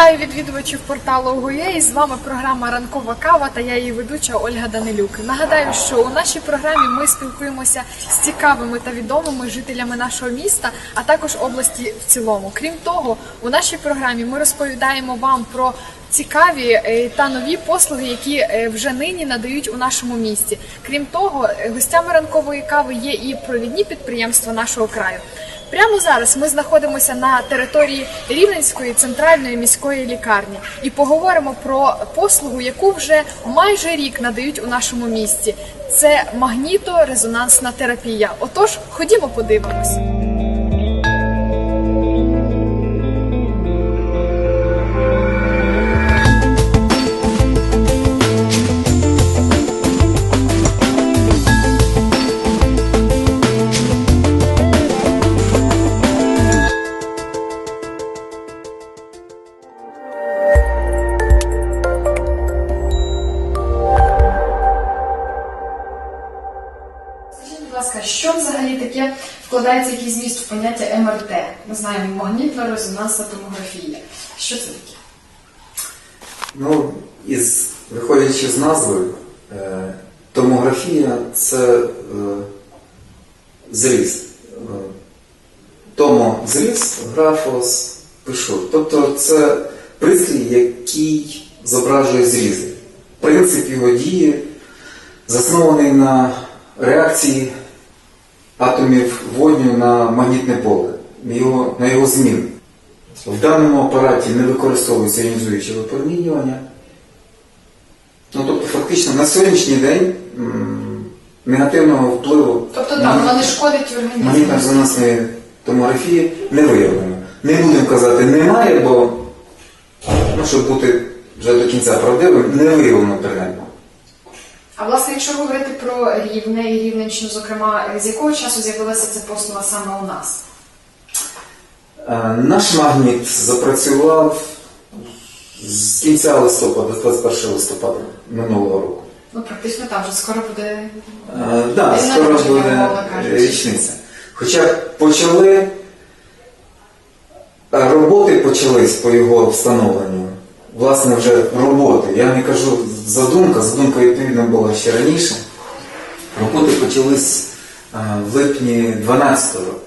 Вітаю відвідувачів порталу. І з вами програма Ранкова кава та я її ведуча Ольга Данилюк. Нагадаю, що у нашій програмі ми спілкуємося з цікавими та відомими жителями нашого міста, а також області в цілому. Крім того, у нашій програмі ми розповідаємо вам про цікаві е, та нові послуги, які е, вже нині надають у нашому місті. Крім того, гостями ранкової кави є і провідні підприємства нашого краю. Прямо зараз ми знаходимося на території Рівненської центральної міської лікарні і поговоримо про послугу, яку вже майже рік надають у нашому місті. Це магніто-резонансна терапія. Отож, ходімо подивимось. Будь ласка, що взагалі таке вкладається якийсь зміст в поняття МРТ? Ми знаємо магнітно-резонансна томографія. Що це таке? Ну, із, виходячи з назви, е, томографія це е, зріз. Е, Томо зріз, графос пишу. Тобто це пристрій, який зображує зрізи. Принцип його дії заснований на реакції атомів водню на магнітне поле, на його, на його зміну. В даному апараті не використовується іонізуюче випромінювання. Ну, тобто, фактично, на сьогоднішній день негативного впливу Тобто воно не шкодить організму. магнітно-резонансної томографії не виявлено. Не будемо казати немає, бо, ну, щоб бути вже до кінця правдивим, не виявлено принаймні. А власне, якщо говорити про рівне і рівненщину, зокрема, з якого часу з'явилася ця послуга саме у нас? Е, Наш магніт запрацював з кінця листопада, 21 листопада минулого року. Ну, практично там вже скоро буде. Так, да, скоро буде річниця. Хоча почали е, роботи почались по його встановленню. Власне, вже роботи. Я не кажу задумка, задумка відповідно була ще раніше. Роботи почались е, в липні 12 року.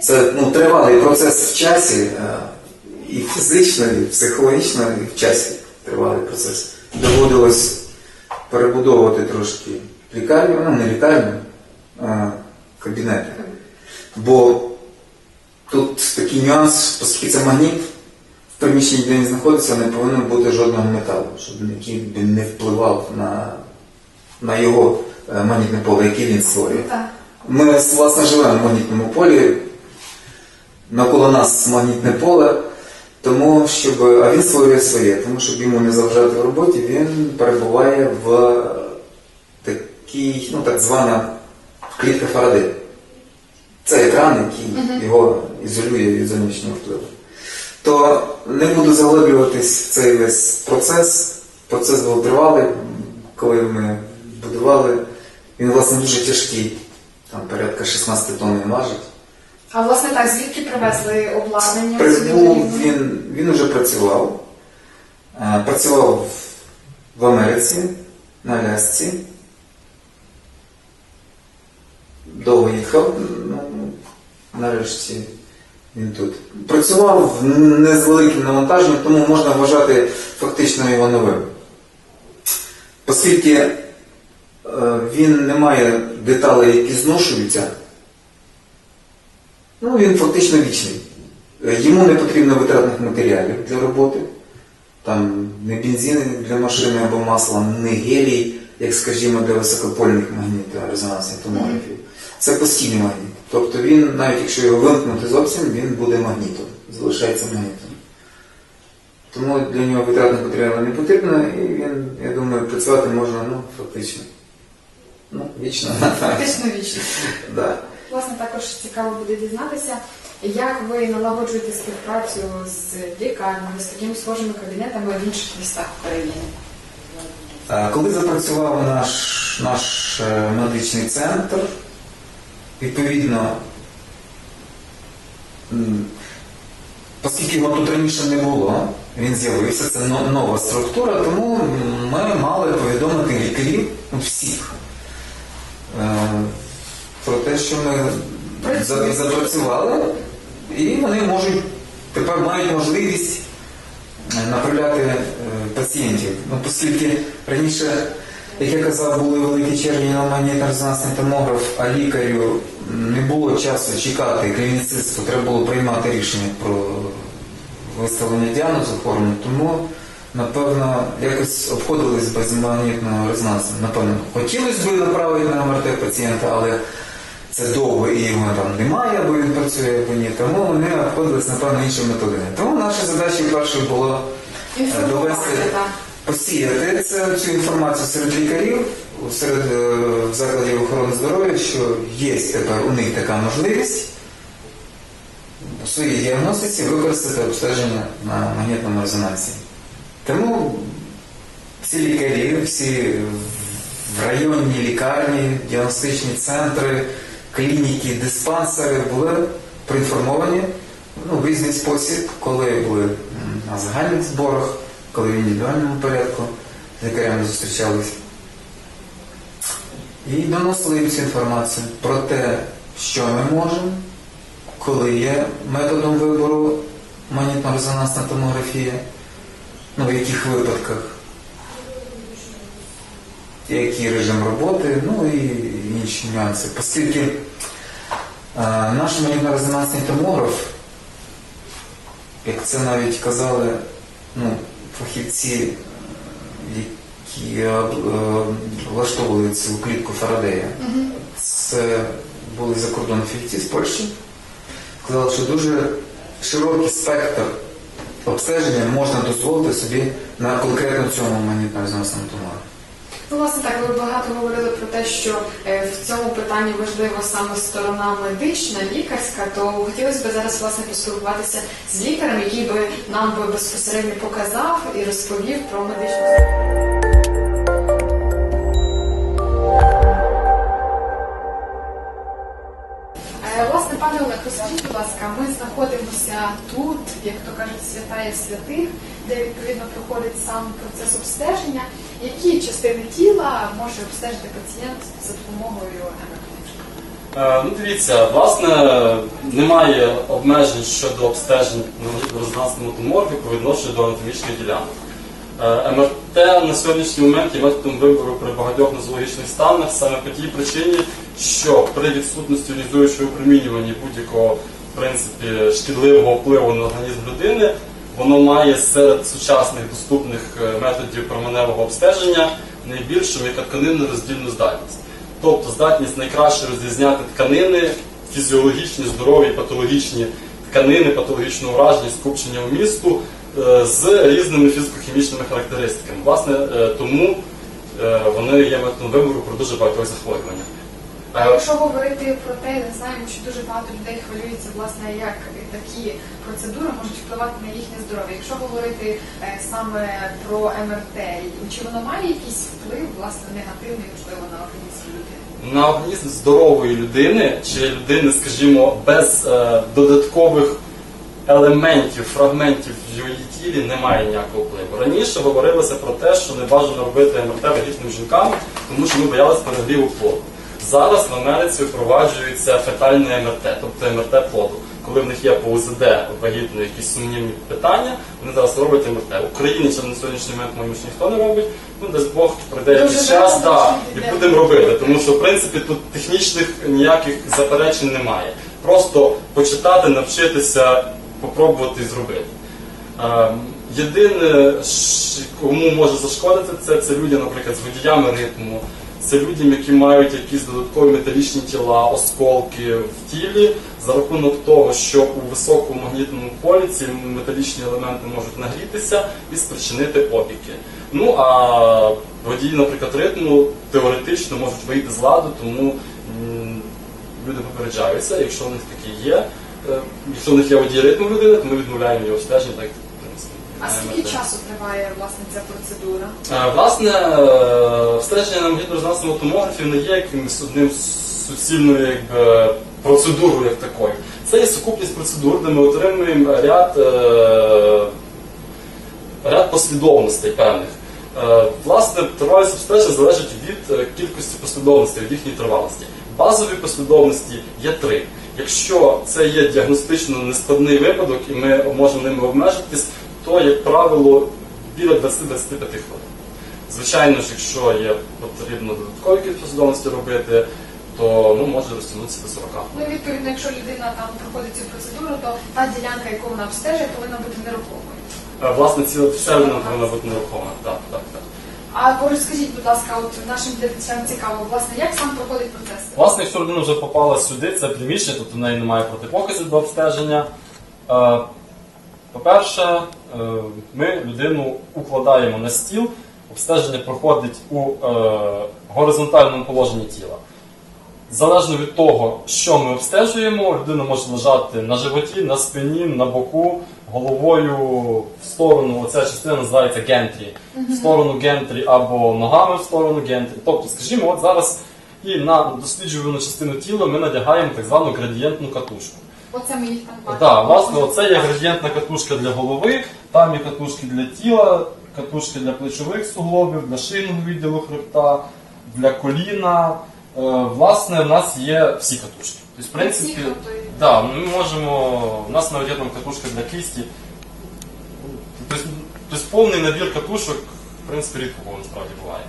Це ну, тривалий процес в часі, е, і фізично, і психологічно, і в часі тривалий процес. Доводилось перебудовувати трошки лікарню, ну не лікарню, а кабінети. Бо тут такий нюанс, оскільки це магніт, приміщенні, де він знаходиться, не повинно бути жодного металу, щоб який не впливав на, на його е, магнітне поле, яке він створює. Ми власне живемо в магнітному полі, навколо нас магнітне поле, тому щоб, а він створює своє, тому щоб йому не заважати в роботі, він перебуває в такій, ну так звана клітка Фаради. Це екран, який його ізолює від зовнішнього впливу. То не буду заглиблюватись в цей весь процес. Процес був тривалий, коли ми будували. Він, власне, дуже тяжкий, там порядка 16 тонн він важить. А власне так, звідки привезли обладнання? Прибув він, він уже працював. Е, Працював в Америці, на Алясці. Довго їхав, ну, нарешті він тут. Працював в- не з великим навантаженням, тому можна вважати фактично його новим. Оскільки е, він не має деталей, які зношуються, Ну, він фактично вічний. Е, Йому не потрібно витратних матеріалів для роботи. Там не бензин для машини або масло, не гелій, як скажімо, для високопольних магніторезонансних томографів. Це постійний магніт. Тобто він, навіть якщо його вимкнути зовсім, він буде магнітом, залишається магнітом. Тому для нього витратних матеріалів не потрібно, і він, я думаю, працювати можна ну, фактично. Ну, вічно. Фактично вічно. Да. Власне, також цікаво буде дізнатися, як ви налагоджуєте співпрацю з лікарнями, з такими схожими кабінетами в інших містах України. Коли запрацював наш, наш е, медичний центр, відповідно оскільки його тут раніше не було, він з'явився, це нова структура, тому ми мали повідомити лікарів всіх е, про те, що ми запрацювали, і вони можуть тепер мають можливість е, направляти е, пацієнтів. Ну, оскільки раніше, як я казав, були великі черги на магнітно-резонансний томограф, а лікарю не було часу чекати клініцисту, треба було приймати рішення про виставлення діагнозу хворому, тому напевно якось обходились без магнітного резонансу. Напевно, хотілося б направити на МРТ пацієнта, але це довго і його там немає, або він працює, або ні. Тому вони обходились, напевно, іншими методами. Тому наша задача першою було е, довести, посіяти цю інформацію серед лікарів, серед е, закладів охорони здоров'я, що є тепер у них така можливість у своїй діагностиці використати обстеження на магнітному резонансі. Тому всі лікарі, всі в районні лікарні, діагностичні центри, клініки, диспансери були проінформовані ну, в різний спосіб, коли були на загальних зборах, коли в індивідуальному порядку з лікарями зустрічались. І доносили їм цю інформацію про те, що ми можемо, коли є методом вибору магнітно-резонансна томографія, ну в яких випадках, який режим роботи, ну і інші нюанси. Оскільки е, наш магнітно-резонансний томограф, як це навіть казали ну, фахівці, які е, е, влаштовували цю клітку Фарадея, це були закордонні фахівці з Польщі, казали, що дуже широкий спектр обстеження можна дозволити собі на конкретно цьому магнітно-резонансному томографі. Ну, власне, так ви багато говорили про те, що е, в цьому питанні важлива саме сторона медична, лікарська, то хотілося б зараз власне поспілкуватися з лікарем, який би нам би безпосередньо показав і розповів про медичну пане Олег, розкажіть, будь ласка, ми знаходимося тут, як то кажуть, святая святих, де відповідно проходить сам процес обстеження. Які частини тіла може обстежити пацієнт за допомогою МРТ? Е, Ну, дивіться, власне, немає обмежень щодо обстежень на резонансному томографі по відношенню до анатомічних ділянок. Е, МРТ на сьогоднішній момент є методом вибору при багатьох нозологічних станах саме по тій причині, що при відсутності лізуючого опромінювання будь-якого в принципі, шкідливого впливу на організм людини, воно має серед сучасних доступних е, методів променевого обстеження найбільшу мікотканинну роздільну здатність. Тобто здатність найкраще розрізняти тканини, фізіологічні, здорові, патологічні тканини, патологічне ураження, скупчення вмісту е, з різними фізико-хімічними характеристиками. Власне, е, тому вони є методом вибору про дуже багатьох захворюваннях. А якщо говорити про те, не знаємо, що дуже багато людей хвилюються, власне, як такі процедури можуть впливати на їхнє здоров'я. Якщо говорити е, саме про МРТ, чи воно має якийсь вплив, власне, негативний, можливо, на організм людини? На організм здорової людини чи людини, скажімо, без е, додаткових елементів, фрагментів в її тілі немає ніякого впливу. Раніше говорилося про те, що не бажано робити МРТ вагітним жінкам, тому що ми боялися перегріву плоду. Зараз в Америці впроваджується фетальне МРТ, тобто МРТ плоду. Коли в них є по УЗД вагітно якісь сумнівні питання, вони зараз роблять МРТ. В Україні це на сьогоднішній момент мабуть, ніхто не робить. Ну, дасть Бог прийде якийсь час, да, і будемо робити. Тому що, в принципі, тут технічних ніяких заперечень немає. Просто почитати, навчитися, попробувати і зробити. Ем, Єдине, кому може зашкодити, це, це людям, наприклад, з водіями ритму, це людям, які мають якісь додаткові металічні тіла, осколки в тілі, за рахунок того, що у високому магнітному полі ці металічні елементи можуть нагрітися і спричинити опіки. Ну а водії, наприклад, ритму теоретично можуть вийти з ладу, тому люди попереджаються, якщо у них такі є. Е, Якщо у них є водій ритму людини, то ми відмовляємо його обстеження, так в. А скільки часу триває власне ця процедура? Власне, е, обстеження на магнітно-резонансному не є якимось одним суцільною процедурою як такою. Це є сукупність процедур, де ми отримуємо ряд, е, ряд послідовностей певних. Е, власне, тривалість обстежень залежить від кількості послідовностей, від їхньої тривалості. Базові послідовності є три. Якщо це є діагностично нескладний випадок і ми можемо ними обмежитись, то, як правило, біля 20-25 хвилин. Звичайно ж, якщо є потрібно додаткові кількість послідовності робити, то ну, може розтягнутися до 40 хвилин. Ну, відповідно, якщо людина там проходить цю процедуру, то та ділянка, яку вона обстежує, повинна бути нерухомою. Е, Власне, ціла вся людина повинна бути нерухома. Так, так, так. А ви розкажіть, будь ласка, от нашим глядачам цікаво, власне, як сам проходить процес? Власне, якщо людина вже попала сюди, це приміщення, тобто в неї немає протипоказів до обстеження. Е, По-перше, е, ми людину укладаємо на стіл, обстеження проходить у е, горизонтальному положенні тіла. Залежно від того, що ми обстежуємо, людина може лежати на животі, на спині, на боку, головою в сторону. Оця частина називається гентрі. В сторону гентрі або ногами в сторону гентрі. Тобто, скажімо, от зараз і на досліджувану частину тіла ми надягаємо так звану градієнтну катушку. Оце ми їх там бачимо. Так, власне, оце є градієнтна катушка для голови, там є катушки для тіла, катушки для плечових суглобів, для шийного відділу хребта, для коліна. Е, власне, в нас є всі катушки. Тобто, в принципі, Всі, да, ми можемо. У нас навіть є там катушка для кисті. Тобто, тобто повний набір катушок, в принципі, рідко кого насправді буває.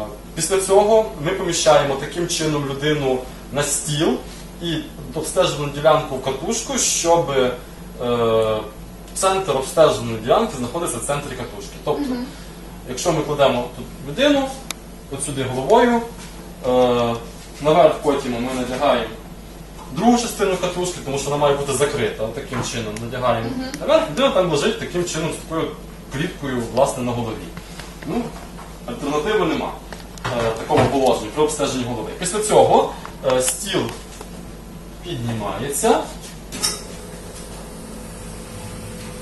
Е, Після цього ми поміщаємо таким чином людину на стіл і обстежену ділянку в катушку, щоб е, центр обстеженої ділянки знаходиться в центрі катушки. Тобто, якщо ми кладемо тут людину, от сюди головою, е, наверх потім ми надягаємо другу частину катушки, тому що вона має бути закрита. От таким чином надягаємо наверх, людина там лежить таким чином з такою кліткою власне на голові. Ну, альтернативи нема е, такому положенню при обстеженні голови. Після цього е, стіл піднімається.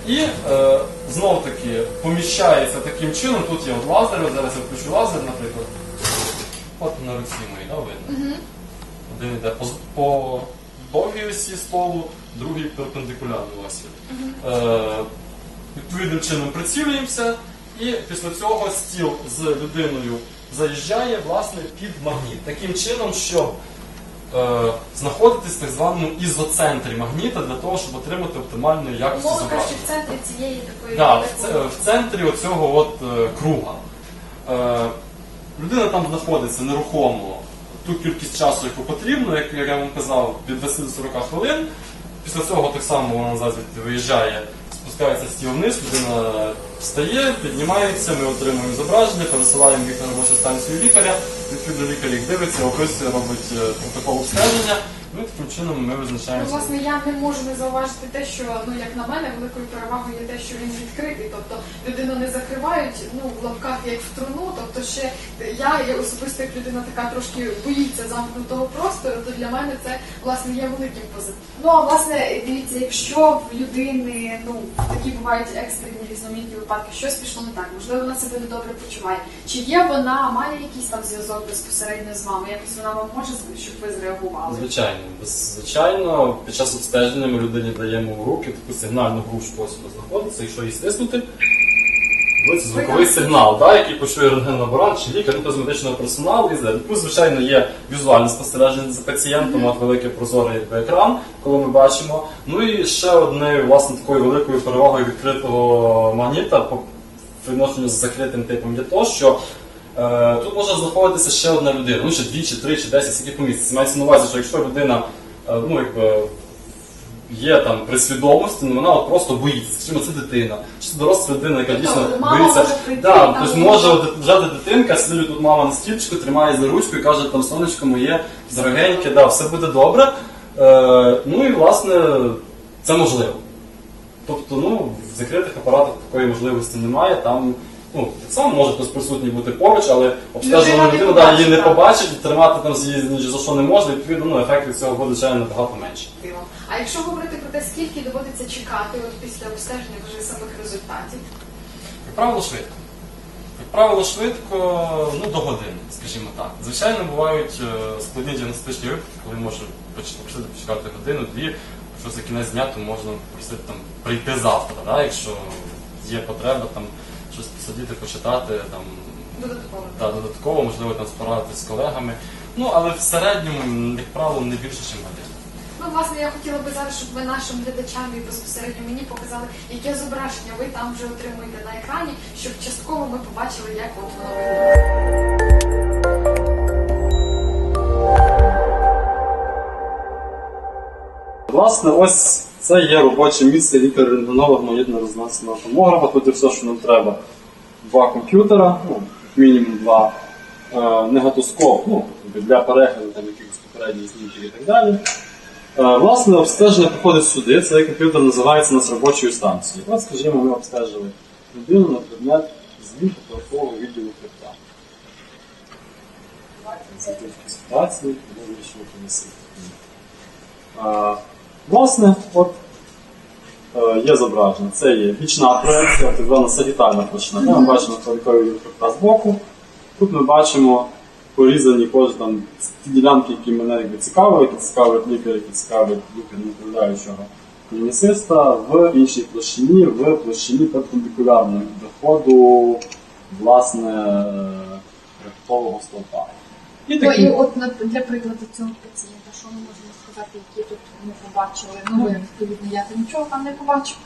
І е, знов таки поміщається таким чином. Тут є от лазер, от зараз я включу лазер, наприклад. От на руці моїй, да, видно. Один йде по, по довгій осі столу, другий перпендикулярній осі. Е, відповідним чином прицілюємося, і після цього стіл з людиною заїжджає власне під магніт. Таким чином, щоб е, знаходитись в так званому ізоцентрі магніта для того, щоб отримати оптимальну якість Умовно кажучи, в центрі цієї такої Да, в, це- в центрі оцього от, е, круга. Е, людина там знаходиться нерухомо ту кількість часу, яку потрібно, як, я вам казав, від 20 до 40 хвилин. Після цього так само вона назад виїжджає, спускається стіл вниз, людина встає, піднімається, ми отримуємо зображення, пересилаємо їх на робочу станцію лікаря. Відповідно, лікар їх дивиться, описує, е, протокол обстеження. Ну і таким чином ми Ну, визначаємо. власне, я не можу не зауважити те, що ну як на мене, великою перевагою є те, що він відкритий. Тобто людину не закривають ну в лапках як в труну. Тобто, ще я є особисто як людина така трошки боїться замкнутого простору, то для мене це власне є великим позитивом. Ну а власне, дивіться, якщо в людини ну такі бувають екстрені різноманітні випадки, щось пішло не так, можливо, вона себе не добре почуває. Чи є вона, має якийсь там зв'язок безпосередньо з вами? Якось вона вам може щоб ви зреагували? Звичайно, звичайно, під час обстеження ми людині даємо в руки таку сигнальну гру, що ось вона знаходиться, якщо її стиснути, це звуковий сигнал, да, який почує рентген-лаборант чи лікар, ну, з медичного персоналу і зелень. Плюс, звичайно, є візуальне спостереження за пацієнтом, от великий прозорий екран, коли ми бачимо. Ну і ще одною власне такою великою перевагою відкритого магніта по відношенню з закритим типом є то, що Тут може знаходитися ще одна людина, ну ще дві, чи три, чи десять, скільки поміститься. Мається на увазі, що якщо людина е, ну, якби, є там при свідомості, ну вона от просто боїться. Скажімо, це дитина, чи це доросла людина, яка Тобто дійсно мама боїться. може прийти, Да, там тобто може от взяти дитинка, сидить тут мама на стільчику, тримає за ручку і каже, там сонечко моє, дорогеньке, да, все буде добре. Е, ну і власне це можливо. Тобто, ну, в закритих апаратах такої можливості немає. Там ну, так само може хтось присутній бути поруч, але обстежувана Людина да, її не побачить, тримати там її за що не може, відповідно, ну, ефект від цього буде звичайно набагато менше. А якщо говорити про те, скільки доводиться чекати от після обстеження вже самих результатів? Як правило, швидко. Як правило, швидко, ну до години, скажімо так. Звичайно, бувають е, складні діагностичні випадки, коли може попросити почекати годину-дві, якщо за кінець дня, то можна попросити там прийти завтра, да, якщо є потреба там щось посидіти, почитати там. Додатково. Та додатково, можливо, там спорадитися з колегами. Ну, але в середньому, як правило, не більше, ніж година. Ну, власне, я хотіла би зараз, щоб ви нашим глядачам і безпосередньо мені показали, яке зображення ви там вже отримуєте на екрані, щоб частково ми побачили, як от воно виглядає. Власне, ось це є робоче місце лікар-рентгенолога магнітно-резонансного томографа. Тут є все, що нам треба. Два комп'ютера, ну, мінімум два, е, негатоскоп, ну, для перегляду там, якихось попередніх знімків і так далі. Е, власне, обстеження проходить сюди. Цей комп'ютер називається нас робочою станцією. От, скажімо, ми обстежили людину на предмет змін поперекового відділу хребта. Ситуації, вирішили повісити. Власне, от е, є зображення. Це є бічна проекція, так звана сагітальна площина. Ми бачимо хвилькові хребта з боку. Тут ми бачимо порізані кожні там ті ділянки, які мене якби цікавили, які цікавлять лікаря, які цікавлять лікаря направляючого клінісиста в іншій площині, в площині перпендикулярної доходу власне хребтового стовпа. І Ну, і от для прикладу цього пацієнта, що ми можемо сказати, які тут ми побачили? Ну, ви, відповідно, я там нічого там не побачив.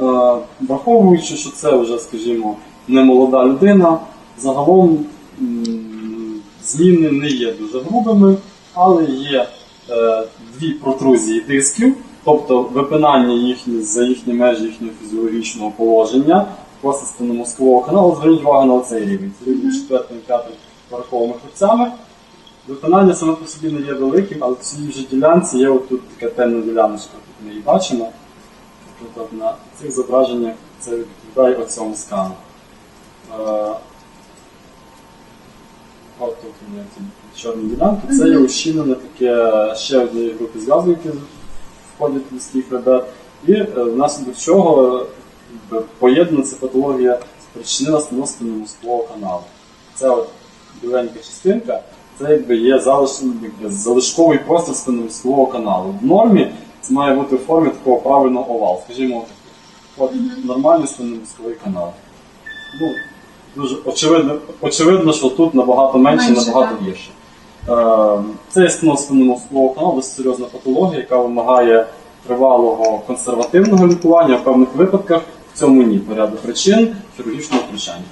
Е, Враховуючи, що це вже, скажімо, не молода людина, загалом м, зміни не є дуже грубими, але є е, дві протрузії дисків, тобто випинання їхні за їхні межі їхнього фізіологічного положення мозкового каналу. Зверніть увагу на цей рівень. Це рівень 4 5 пораховими хребцями. Виконання саме по собі не є великим, але в цій вже ділянці є отут така темна діляночка, тут ми її бачимо. Наприклад, на цих зображеннях це відповідає оцьому скану. Е, От тут у мене ці чорні ділянки. Це є ущільнене таке ще однієї групи зв'язок, які входять в людський хребет. І е, внаслідок чого поєднана ця патологія спричинила становлення мозкового каналу. Це от біленька частинка, це якби є залиш, якби, залишковий простір спинномозкового каналу. В нормі це має бути в формі такого правильного овалу. Скажімо, от нормальний спинномозковий канал. Ну, дуже очевидно, очевидно, що тут набагато менше, Менше, набагато так. гірше. Е, Це є стеноз каналу, досить серйозна патологія, яка вимагає тривалого консервативного лікування, в певних випадках в цьому ні. По ряду причин хірургічного втручання.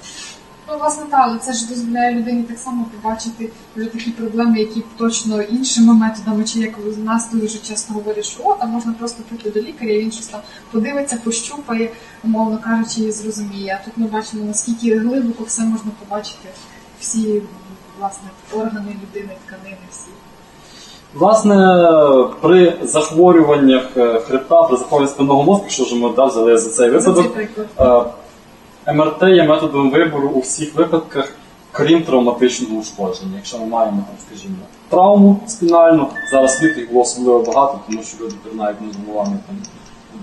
Ну, власне, так, але це ж дозволяє людині так само побачити вже такі проблеми, які точно іншими методами, чи як у нас дуже часто говорять, що о, там можна просто прийти до лікаря, і він щось там подивиться, пощупає, умовно кажучи, і зрозуміє. А тут ми бачимо, наскільки глибоко все можна побачити, всі власне органи людини, тканини, всі. Власне, при захворюваннях е, хребта, при захворюванні спинного мозку, якщо вже ми да, взяли за цей За цей випадок, МРТ є методом вибору у всіх випадках, крім травматичного ушкодження. Якщо ми маємо там, скажімо, травму спінальну, зараз їх було особливо багато, тому що люди головами там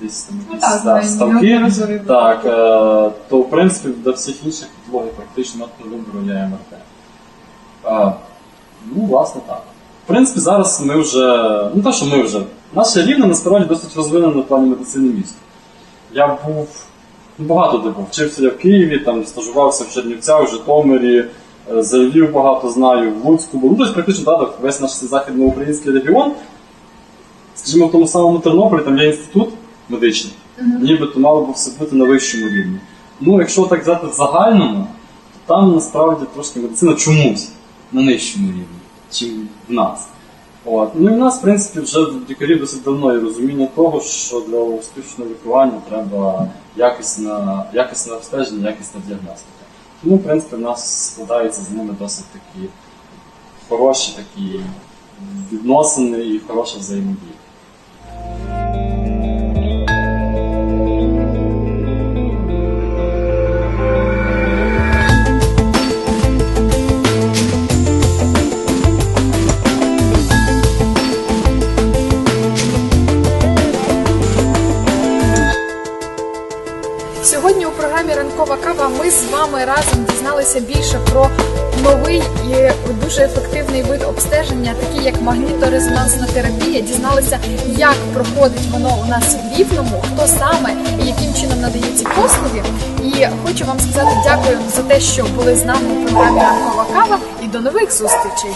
десь там Ну, якісь так, да, ставки. Так, е, то в принципі для всіх інших патологій практично методом вибору є МРТ. Е, ну, власне так. В принципі, зараз ми вже, ну те, що ми вже, наше рівне насправді досить розвинене на плані медицини міста. Я був ну, багато де був. Вчився я в Києві, там стажувався в Чернівцях, в Житомирі, е, за Львів багато знаю, в Луцьку був. Ну, тобто практично так, весь наш західноукраїнський регіон. Скажімо, в тому самому Тернополі там є інститут медичний, нібито мало би все бути на вищому рівні. Ну, якщо так взяти в загальному, то там насправді трошки медицина чомусь на нижчому рівні, чим в нас. От. Ну і в нас, в принципі, вже лікарі досить давно є розуміння того, що для успішного лікування треба якісне, якісне обстеження, якісна діагностика. Тому, в принципі, в нас складаються з ними досить такі хороші такі відносини і хороша взаємодія. Ранкова кава ми з вами разом дізналися більше про новий і дуже ефективний вид обстеження, такий як магніторезонансна терапія. Дізналися, як проходить воно у нас в Рівному, хто саме і яким чином ці послуги. І хочу вам сказати дякую за те, що були з нами у програмі Ранкова кава і до нових зустрічей.